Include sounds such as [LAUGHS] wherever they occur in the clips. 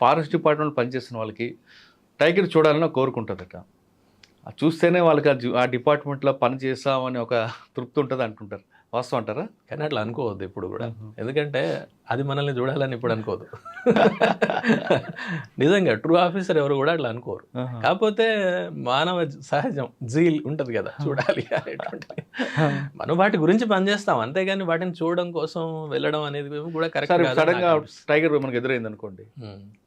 Forest department పనిచేసిన వాళ్ళకి tiger చూడాలని కోరుకుంటుందట. చూస్తేనే వాళ్ళకి ఆ డిపార్ట్మెంట్లో పని చేస్తామని ఒక తృప్తి ఉంటుంది అంటుంటారు. వాస్తవం అంటారా? కానీ అట్లా అనుకోవద్దు ఇప్పుడు కూడా. ఎందుకంటే అది మనల్ని చూడాలని ఇప్పుడు అనుకోదు. [LAUGHS] నిజంగా ట్రూ ఆఫీసర్ ఎవరు కూడా అట్లా అనుకోరు. కాకపోతే మానవ సహజం జీల్ ఉంటది కదా చూడాలి మనం వాటి గురించి పనిచేస్తాం అంతేగాని వాటిని చూడడం కోసం వెళ్ళడం అనేది కూడా కరెక్ట్ సడన్గా టైగర్ మనకు ఎదురైంది అనుకోండి.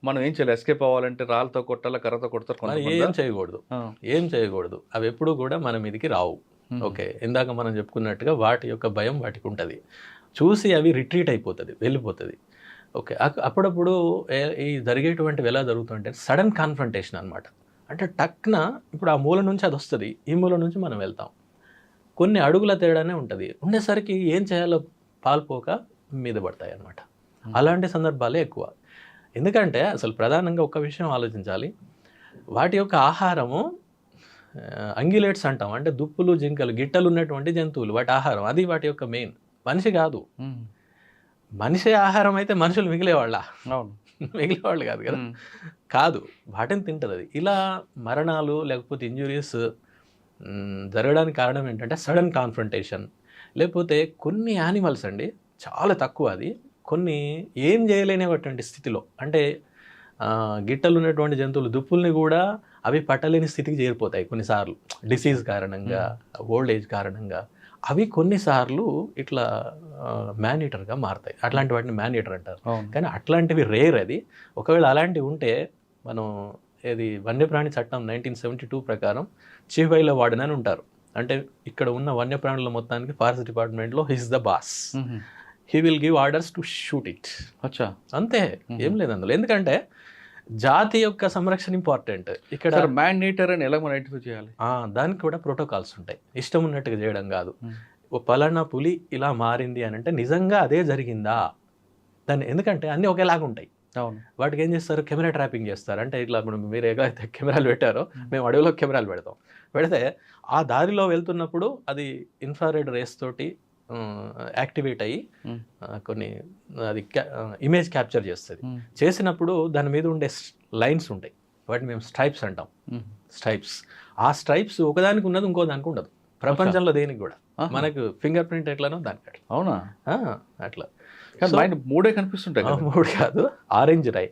మనం ఏం చేయాలి? ఎస్కేప్ అవ్వాలంటే రాళ్ళతో కొట్టాలా కర్రతో కొడతారు. ఏం చేయకూడదు. ఏం చేయకూడదు. అవి ఎప్పుడు కూడా మన మీదకి రావు. ఓకే ఇందాక మనం చెప్పుకున్నట్టుగా వాటి యొక్క భయం వాటికి ఉంటుంది. చూసి అవి రిట్రీట్ అయిపోతుంది వెళ్ళిపోతుంది. ఓకే అప్పుడప్పుడు ఈ జరిగేటువంటివి ఎలా జరుగుతుంటే సడన్ కాన్ఫ్రంటేషన్ అనమాట అంటే టక్న ఇప్పుడు ఆ మూల నుంచి అది వస్తుంది ఈ మూల నుంచి మనం వెళ్తాం. కొన్ని అడుగుల తేడానే ఉంటుంది. ఉండేసరికి ఏం చేయాలో పాల్పోక మీద పడతాయి అన్నమాట. అలాంటి సందర్భాలే ఎక్కువ. ఎందుకంటే అసలు ప్రధానంగా ఒక విషయం ఆలోచించాలి. వాటి యొక్క ఆహారము అంగిలేట్స్ అంటాం. అంటే దుప్పులు జింకలు గిట్టలు ఉన్నటువంటి జంతువులు వాటి ఆహారం అది వాటి యొక్క మెయిన్ మనిషి కాదు. మనిషి ఆహారం అయితే మనుషులు మిగిలేవాళ్ళ? [LAUGHS] మిగిలేవాళ్ళు కాదు కదా. కాదు. వాటిని తింటుంది అది. ఇలా మరణాలు లేకపోతే ఇంజురీస్ జరగడానికి కారణం ఏంటంటే సడన్ కాన్ఫ్రంటేషన్ లేకపోతే కొన్ని యానిమల్స్ అండి చాలా తక్కువ అది. కొన్ని ఏం చేయలేనటువంటి స్థితిలో అంటే గిట్టలు ఉన్నటువంటి జంతువులు దుప్పుల్ని కూడా అవి పట్టలేని స్థితికి చేరిపోతాయి కొన్నిసార్లు. డిసీజ్ కారణంగా ఓల్డ్ ఏజ్ కారణంగా. అవి కొన్నిసార్లు ఇట్లా మ్యానిటర్గా మారుతాయి. అట్లాంటి వాటిని మ్యానిటర్ అంటారు. కానీ అట్లాంటివి రేర్ అది. ఒకవేళ అలాంటివి ఉంటే మనం ఏది వన్యప్రాణి చట్టం నైన్టీన్ సెవెంటీ టూ ప్రకారం చీఫ్ వైల వార్డెన్ అని ఉంటారు. అంటే ఇక్కడ ఉన్న వన్యప్రాణుల మొత్తానికి ఫారెస్ట్ డిపార్ట్మెంట్లో his the boss. He will give orders to shoot it. అచ్చా. అంతే. ఏం లేదు అందులో. ఎందుకంటే జాతి యొక్క సంరక్షణ ఇంపార్టెంట్ ఇక్కడ మ్యాన్ నీటర్ అని ఎలా మనం ఐడెంటిఫై చేయాలి? దానికి కూడా ప్రోటోకాల్స్ ఉంటాయి. ఇష్టం ఉన్నట్టుగా చేయడం కాదు. Hmm. ఓ పలానా పులి ఇలా మారింది అని అంటే నిజంగా అదే జరిగిందా? దాన్ని ఎందుకంటే అన్నీ ఒకేలాగా ఉంటాయి. అవును. వాటికి ఏం చేస్తారు? కెమెరా ట్రాపింగ్ చేస్తారు. అంటే ఇట్లా ఇప్పుడు మీరు ఎలాగైతే కెమెరాలు పెట్టారో మేము అడవిలో కెమెరాలు పెడతాం. పెడితే ఆ దారిలో వెళ్తున్నప్పుడు అది ఇన్ఫ్రారెడ్ రేస్ తోటి యాక్టివేట్ అయ్యి కొన్ని అది ఇమేజ్ క్యాప్చర్ చేస్తుంది. చేసినప్పుడు దాని మీద ఉండే లైన్స్ ఉంటాయి. వాటిని మేము స్ట్రైప్స్ అంటాం. స్ట్రైప్స్ ఆ స్ట్రైప్స్ ఒకదానికి ఉన్నది ఇంకో దానికి ఉండదు. ప్రపంచంలో దేనికి కూడా. మనకు ఫింగర్ ప్రింట్ ఎట్లానో దానికి అట్లా. అవునా? అట్లా. మైండ్ మూడే కనిపిస్తుంటాయి మూడు కాదు. ఆరెంజ్ రై.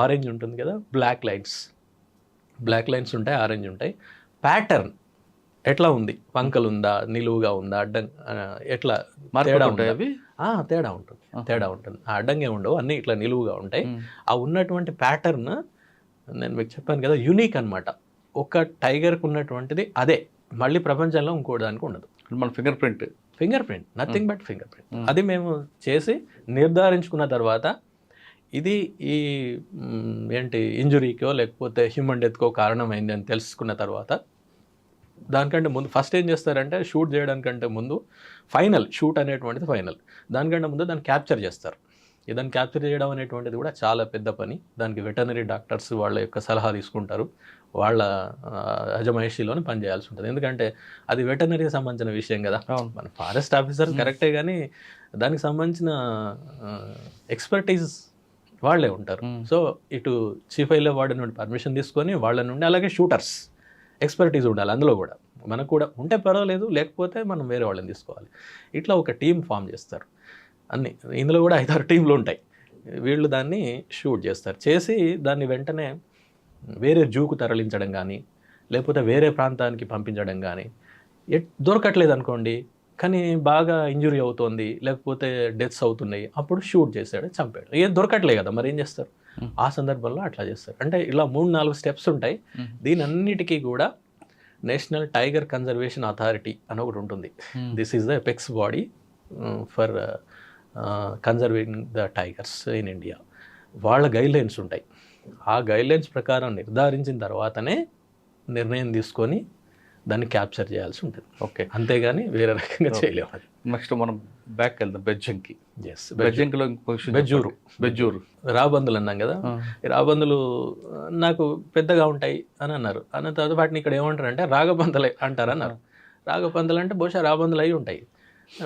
ఆరెంజ్ ఉంటుంది కదా బ్లాక్ లైన్స్ బ్లాక్ లైన్స్ ఉంటాయి ఆరెంజ్ ఉంటాయి. ప్యాటర్న్ ఎట్లా ఉంది? వంకలు ఉందా నిలువుగా ఉందా? అడ్డం ఎట్లా తేడా ఉంటాయి తేడా ఉంటుంది. తేడా ఉంటుంది. ఆ అడ్డంగా ఉండవు. అన్నీ ఇట్లా నిలువుగా ఉంటాయి. ఆ ఉన్నటువంటి ప్యాటర్న్ నేను మీకు చెప్పాను కదా యునిక్ అన్నమాట. ఒక టైగర్కి ఉన్నటువంటిది అదే. మళ్ళీ ప్రపంచంలో ఇంకో దానికి ఉండదు. మన fingerprint fingerprint nothing but fingerprint. అది మేము చేసి నిర్ధారించుకున్న తర్వాత ఇది ఈ ఏంటి ఇంజురీకో లేకపోతే హ్యూమన్ డెత్కో కారణమైంది అని తెలుసుకున్న తర్వాత దానికంటే ముందు ఫస్ట్ ఏం చేస్తారంటే షూట్ చేయడానికంటే ముందు ఫైనల్ షూట్ అనేటువంటిది ఫైనల్ దానికంటే ముందు దాన్ని క్యాప్చర్ చేస్తారు. దాన్ని క్యాప్చర్ చేయడం అనేటువంటిది కూడా చాలా పెద్ద పని. దానికి వెటనరీ డాక్టర్స్ వాళ్ళ యొక్క సలహా తీసుకుంటారు. వాళ్ళ ఆ, అజమాయిషీలోనే పనిచేయాల్సి ఉంటుంది. ఎందుకంటే అది వెటనరీకి సంబంధించిన విషయం కదా. మన ఫారెస్ట్ ఆఫీసర్ కరెక్టే కానీ దానికి సంబంధించిన ఎక్స్పర్టీస్ వాళ్ళే ఉంటారు. సో ఇటు చీఫ్ ఐలో వార్డు నుండి పర్మిషన్ తీసుకొని వాళ్ళ నుండి అలాగే షూటర్స్ ఎక్స్పర్టీస్ ఉండాలి అందులో కూడా. మనకు కూడా ఉంటే పర్వాలేదు లేకపోతే మనం వేరే వాళ్ళని తీసుకోవాలి. ఇట్లా ఒక టీం ఫామ్ చేస్తారు. అన్ని ఇందులో కూడా ఐదారు టీంలు ఉంటాయి. వీళ్ళు దాన్ని షూట్ చేస్తారు. చేసి దాన్ని వెంటనే వేరే జూకు తరలించడం కానీ లేకపోతే వేరే ప్రాంతానికి పంపించడం కానీ ఎట్ దొరకట్లేదు అనుకోండి కానీ బాగా ఇంజురీ అవుతోంది లేకపోతే డెత్స్ అవుతున్నాయి అప్పుడు షూట్ చేశాడు చంపాడు. ఏం దొరకట్లేదు కదా మరి ఏం చేస్తారు? ఆ సందర్భంలో అట్లా చేస్తారు. అంటే ఇలా మూడు నాలుగు స్టెప్స్ ఉంటాయి. దీని అన్నిటికీ కూడా నేషనల్ టైగర్ కన్జర్వేషన్ అథారిటీ అని ఒకటి ఉంటుంది. This is the apex body for conserving the tigers in India వాళ్ళ గైడ్లైన్స్ ఉంటాయి. ఆ గైడ్లైన్స్ ప్రకారం నిర్ధారించిన తర్వాతనే నిర్ణయం తీసుకొని దాన్ని క్యాప్చర్ చేయాల్సి ఉంటుంది. ఓకే అంతేగాని వేరే రకంగా చేయలేము. నెక్స్ట్ మనం బ్యాక్ వెళ్దాం బెజ్జంకి ఎస్ బెజ్జంకిలో బెజ్జూరు. బెజ్జూరు. రాబందులు అన్నాం కదా. రాబందులు నాకు పెద్దగా ఉంటాయి అని అన్నారు. అన్న తర్వాత వాటిని ఇక్కడ ఏమంటారు అంటే రాగబందలు అంటారు అన్నారు. రాగబందలు అంటే బహుశా రాబందులు అయి ఉంటాయి.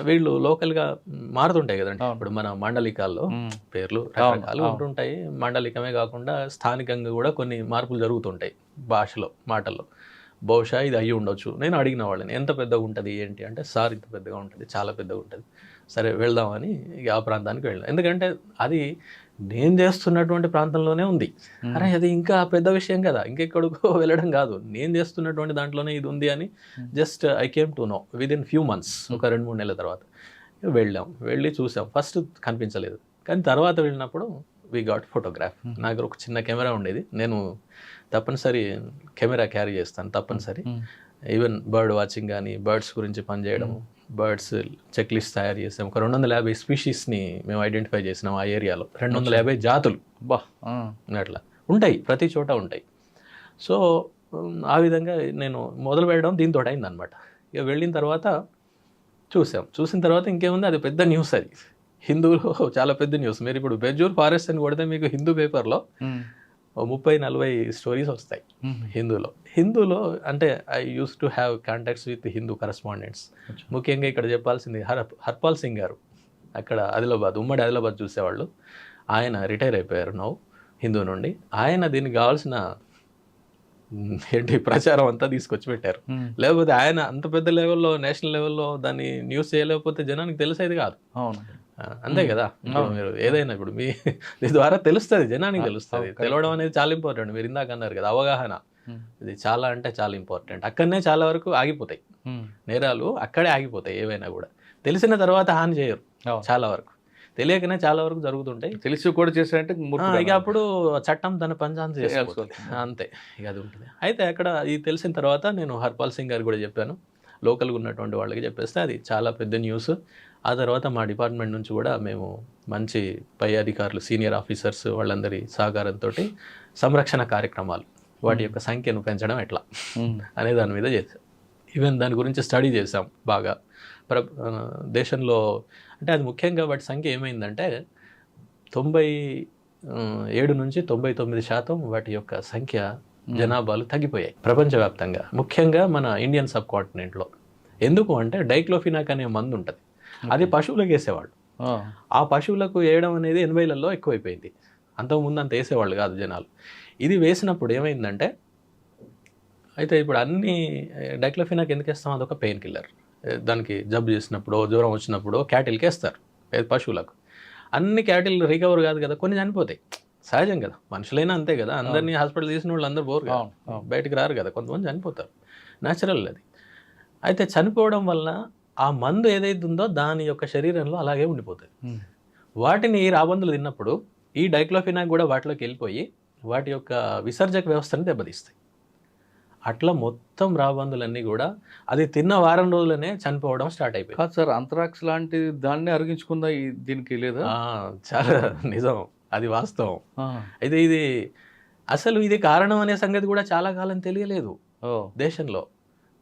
వీళ్ళు లోకల్గా మారుతుంటాయి కదండి. అవును. ఇప్పుడు మన మాండలికాల్లో. పేర్లు రకరకాలు. ఉంటుంటాయి. మాండలికమే కాకుండా స్థానికంగా కూడా కొన్ని మార్పులు జరుగుతుంటాయి భాషలో మాటల్లో. బహుశా ఇది అయ్యి ఉండొచ్చు. నేను అడిగిన వాళ్ళని ఎంత పెద్దగా ఉంటుంది? ఏంటి? అంటే సార్ ఇంత పెద్దగా ఉంటుంది చాలా పెద్దగా ఉంటుంది. సరే వెళ్దామని ఇక ఆ ప్రాంతానికి వెళ్ళాం ఎందుకంటే అది నేను చేస్తున్నటువంటి ప్రాంతంలోనే ఉంది. అరే అది ఇంకా పెద్ద విషయం కదా. ఇంకెక్కడికో [LAUGHS] వెళ్ళడం కాదు. నేను చేస్తున్నటువంటి దాంట్లోనే ఇది ఉంది అని. Just I came to know. With in few months ఒక రెండు మూడు నెలల తర్వాత. వెళ్ళాం. వెళ్ళి చూసాం. ఫస్ట్ కనిపించలేదు. కానీ తర్వాత వెళ్ళినప్పుడు వి గాట్ ఫోటోగ్రాఫ్ Hmm. నాకు ఒక చిన్న కెమెరా ఉండేది. నేను తప్పనిసరి కెమెరా క్యారీ చేస్తాను తప్పనిసరి. ఈవెన్ బర్డ్ వాచింగ్ కానీ బర్డ్స్ గురించి పనిచేయడం బర్డ్స్ చెక్ లిస్ట్ తయారు చేసాం ఒక రెండు వందల యాభై స్పీషీస్ని మేము ఐడెంటిఫై చేసినాం ఆ ఏరియాలో. రెండు వందల యాభై జాతులు. బా. అట్లా. ఉంటాయి ప్రతి చోట ఉంటాయి. సో ఆ విధంగా నేను మొదలు పెట్టడం దీంతో అయిందనమాట ఇక వెళ్ళిన తర్వాత చూసాం. చూసిన తర్వాత ఇంకేముంది? అది పెద్ద న్యూస్ అది. హిందూలో చాలా పెద్ద న్యూస్ మీరు ఇప్పుడు బెజూర్ ఫారెస్ట్ అని కొడితే మీకు హిందూ పేపర్లో. ముప్పై నలభై స్టోరీస్ వస్తాయి. హిందూలో. హిందూలో అంటే I used to have contacts with Hindu correspondents. ముఖ్యంగా ఇక్కడ చెప్పాల్సింది హర్ హర్పాల్ సింగ్ గారు. అక్కడ ఆదిలాబాద్ ఉమ్మడి ఆదిలాబాద్ చూసేవాళ్ళు. ఆయన రిటైర్ అయిపోయారు నవ్వు హిందూ నుండి. ఆయన దీనికి కావాల్సిన ఏంటి ప్రచారం అంతా తీసుకొచ్చి పెట్టారు. లేకపోతే ఆయన అంత పెద్ద లెవెల్లో నేషనల్ లెవెల్లో దాన్ని న్యూస్ చేయలేకపోతే జనానికి తెలిసేది కాదు. అంతే కదా. మీరు ఏదైనా ఇప్పుడు మీ మీ ద్వారా తెలుస్తుంది జనానికి తెలుస్తుంది. తెలవడం అనేది చాలా ఇంపార్టెంట్ మీరు ఇందాక అన్నారు కదా అవగాహన. ఇది చాలా అంటే చాలా ఇంపార్టెంట్ అక్కడనే చాలా వరకు ఆగిపోతాయి. నేరాలు అక్కడే ఆగిపోతాయి ఏవైనా కూడా. తెలిసిన తర్వాత హాని చేయరు. చాలా వరకు. తెలియకనే చాలా వరకు జరుగుతుంటాయి. తెలిసి కూడా చేశారంటే మూర్ఖుడు ఇక అప్పుడు చట్టం తన పంచాంత చేసుకుంటుంది చేసుకోవాలి. అంతే ఇక అది ఉంటుంది. అయితే అక్కడ ఇది తెలిసిన తర్వాత నేను హర్పాల్ సింగ్ గారు కూడా చెప్పాను. లోకల్గా ఉన్నటువంటి వాళ్ళకి చెప్పేస్తే అది చాలా పెద్ద న్యూస్ ఆ తర్వాత మా డిపార్ట్మెంట్ నుంచి కూడా మేము మంచి పై అధికారులు సీనియర్ ఆఫీసర్స్ వాళ్ళందరి సహకారంతో సంరక్షణ కార్యక్రమాలు వాటి యొక్క సంఖ్యను పెంచడం ఎట్లా. అనే దాని మీద చేసాం ఈవెన్ దాని గురించి స్టడీ చేసాం బాగా. ప్ర దేశంలో అంటే అది ముఖ్యంగా వాటి సంఖ్య ఏమైందంటే తొంభై ఏడు నుంచి తొంభై తొమ్మిది శాతం వాటి యొక్క సంఖ్య జనాభాలు తగ్గిపోయాయి ప్రపంచవ్యాప్తంగా. ముఖ్యంగా మన ఇండియన్ సబ్ కాంటినెంట్లో. ఎందుకు అంటే డైక్లోఫినాక్ అనే మందు ఉంటుంది. అది పశువులకు వేసేవాళ్ళు ఆ. పశువులకు వేయడం అనేది ఎనభైలలో ఎక్కువైపోయింది. అంతకుముందు అంత వేసేవాళ్ళు కాదు జనాలు. ఇది వేసినప్పుడు ఏమైందంటే అయితే ఇప్పుడు అన్ని డైక్లోఫినాక్ ఎందుకు వేస్తాం? అదొక పెయిన్ కిల్లర్. దానికి జబ్బు చేసినప్పుడు జ్వరం వచ్చినప్పుడు క్యాటిల్కి వేస్తారు. పశువులకు. అన్ని క్యాటిల్ రికవర్ కాదు కదా కొన్ని చనిపోతాయి. సహజం కదా మనుషులైనా అంతే కదా. అందరినీ హాస్పిటల్ తీసిన వాళ్ళు అందరూ అవును. బయటికి రారు కదా కొంతమంది చనిపోతారు. న్యాచురల్ అది. అయితే చనిపోవడం వల్ల ఆ మందు ఏదైతే ఉందో దాని యొక్క శరీరంలో అలాగే ఉండిపోతుంది. వాటిని ఈ రాబందులు తిన్నప్పుడు ఈ డైక్లోఫినాక్ కూడా వాటిలోకి వెళ్ళిపోయి వాటి యొక్క విసర్జక వ్యవస్థను దెబ్బతీస్తాయి. అట్లా మొత్తం రాబందులన్నీ కూడా అది తిన్న వారం రోజులనే చనిపోవడం స్టార్ట్ అయిపోయింది. కాదు సార్ అంతరాక్ష లాంటి దాన్ని అరిగించుకుందా ఈ- దీనికి లేదా? చాలా నిజం. అది వాస్తవం. అయితే ఇది అసలు ఇది కారణం అనే సంగతి కూడా చాలా కాలం తెలియలేదు ఓ. దేశంలో.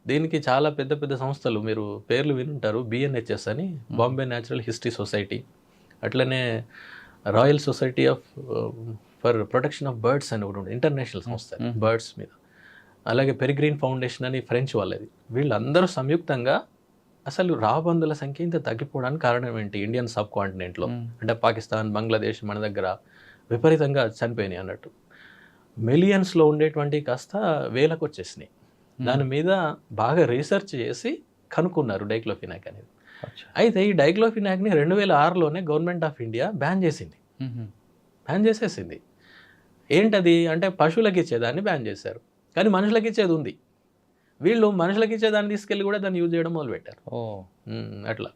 దీనికి చాలా పెద్ద పెద్ద సంస్థలు మీరు పేర్లు వినుంటారు బిఎన్హెచ్ఎస్ అని బాంబే న్యాచురల్ హిస్టరీ సొసైటీ అట్లనే royal society of for protection of birds అని ఒకటి ఇంటర్నేషనల్ సంస్థ Mm. బర్డ్స్ మీద. అలాగే పెరిగ్రీన్ ఫౌండేషన్ అని ఫ్రెంచ్ వాళ్ళది. వీళ్ళందరూ సంయుక్తంగా అసలు రాబందుల సంఖ్య ఇంత తగ్గిపోవడానికి కారణం ఏంటి? ఇండియన్ సబ్ కాంటినెంట్లో. అంటే పాకిస్తాన్ బంగ్లాదేశ్ మన దగ్గర విపరీతంగా చనిపోయినాయి అన్నట్టు. మిలియన్స్లో ఉండేటువంటి కాస్త వేలకు వచ్చేసినాయి. దాని మీద బాగా రీసెర్చ్ చేసి కనుక్కున్నారు డైక్లోఫినాక్ అనేది. అయితే ఈ డైక్లోఫినాక్ని రెండు వేల ఆరులోనే గవర్నమెంట్ ఆఫ్ ఇండియా బ్యాన్ చేసింది. ఉమ్. బ్యాన్ చేసేసింది. ఏంటది? అంటే పశువులకు ఇచ్చేదాన్ని బ్యాన్ చేశారు. కానీ మనుషులకు ఇచ్చేది ఉంది. వీళ్ళు మనుషులకు ఇచ్చేదాన్ని తీసుకెళ్ళి కూడా దాన్ని యూజ్ చేయడం మొదలుపెట్టారు. ఉమ్, అట్లా.